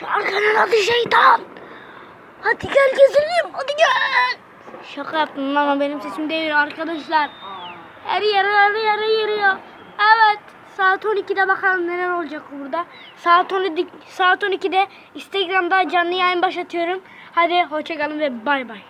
Şarkının adı şeytan. Hadi gel gezelim. Hadi gel. Şaka yaptım ama benim sesim değil arkadaşlar. Her yere her yere yürüyor. Evet. Saat 12'de bakalım neler olacak burada. Saat 12, saat 12'de Instagram'da canlı yayın başlatıyorum. Hadi hoşçakalın ve bay bay.